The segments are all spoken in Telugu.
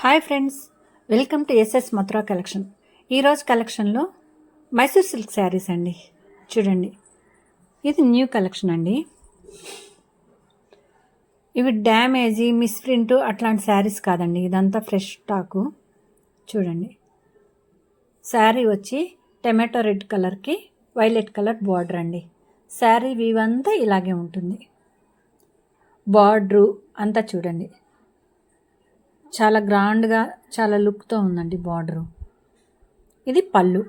Hi friends welcome to SS Mathura collection. ఈరోజు కలెక్షన్లో మైసూర్ సిల్క్ శారీస్ అండి. చూడండి. ఇది న్యూ కలెక్షన్ అండి. ఇవి డ్యామేజీ మిస్ప్రింట్ అట్లాంటి శారీస్ కాదండి. ఇదంతా ఫ్రెష్ స్టాకు చూడండి. శారీ వచ్చి టమాటో రెడ్ కలర్కి వైలెట్ కలర్ బార్డర్ అండి. శారీ వీవంతా ఇలాగే ఉంటుంది. బార్డరు అంతా చూడండి. చాలా గ్రాండ్గా చాలా లుక్తో ఉందండి బార్డరు. ఇది పళ్ళు.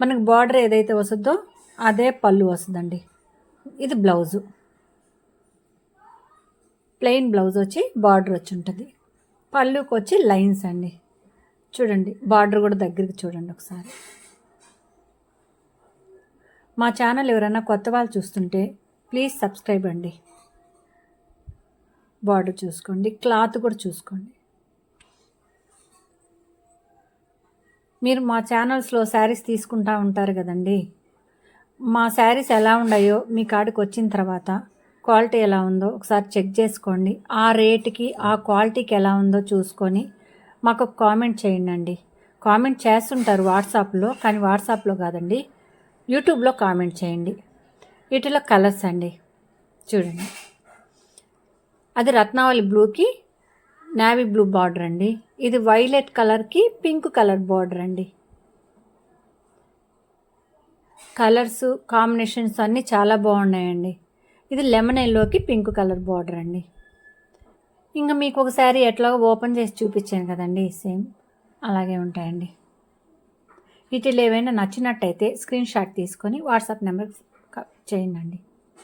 మనకు బార్డర్ ఏదైతే వస్తుందో అదే పళ్ళు వస్తుందండి. ఇది బ్లౌజు. ప్లెయిన్ బ్లౌజ్ వచ్చి బార్డర్ వచ్చి ఉంటుంది. పళ్ళుకి వచ్చి లైన్స్ అండి. చూడండి బార్డర్ కూడా దగ్గరికి చూడండి ఒకసారి. మా ఛానల్ ఎవరైనా కొత్త వాళ్ళు చూస్తుంటే ప్లీజ్ సబ్స్క్రైబ్ అండి. బార్డర్ చూసుకోండి క్లాత్ కూడా చూసుకోండి. మీరు మా ఛానల్స్లో శారీస్ తీసుకుంటా ఉంటారు కదండి. మా శారీస్ ఎలా ఉన్నాయో మీ కాడికి వచ్చిన తర్వాత క్వాలిటీ ఎలా ఉందో ఒకసారి చెక్ చేసుకోండి. ఆ రేటుకి ఆ క్వాలిటీకి ఎలా ఉందో చూసుకొని మాకు కామెంట్ చేయండి అండి కామెంట్ చేస్తుంటారు వాట్సాప్లో కానీ వాట్సాప్లో కాదండి యూట్యూబ్లో కామెంట్ చేయండి. వీటిలో కలర్స్ అండి. చూడండి. అది రత్నావళి బ్లూకి నావీ బ్లూ బార్డర్ అండి. ఇది వైలెట్ కలర్కి పింక్ కలర్ బార్డర్ అండి. కలర్స్ కాంబినేషన్స్ అన్నీ చాలా బాగున్నాయండి. ఇది లెమన్ ఎల్లోకి పింక్ కలర్ బార్డర్ అండి. ఇంకా మీకు ఒకసారి ఎట్లాగో ఓపెన్ చేసి చూపించాను కదండి సేమ్ అలాగే ఉంటాయండి. వీటిలో ఏవైనా నచ్చినట్టయితే స్క్రీన్ షాట్ తీసుకొని వాట్సాప్ నెంబర్ చేయండి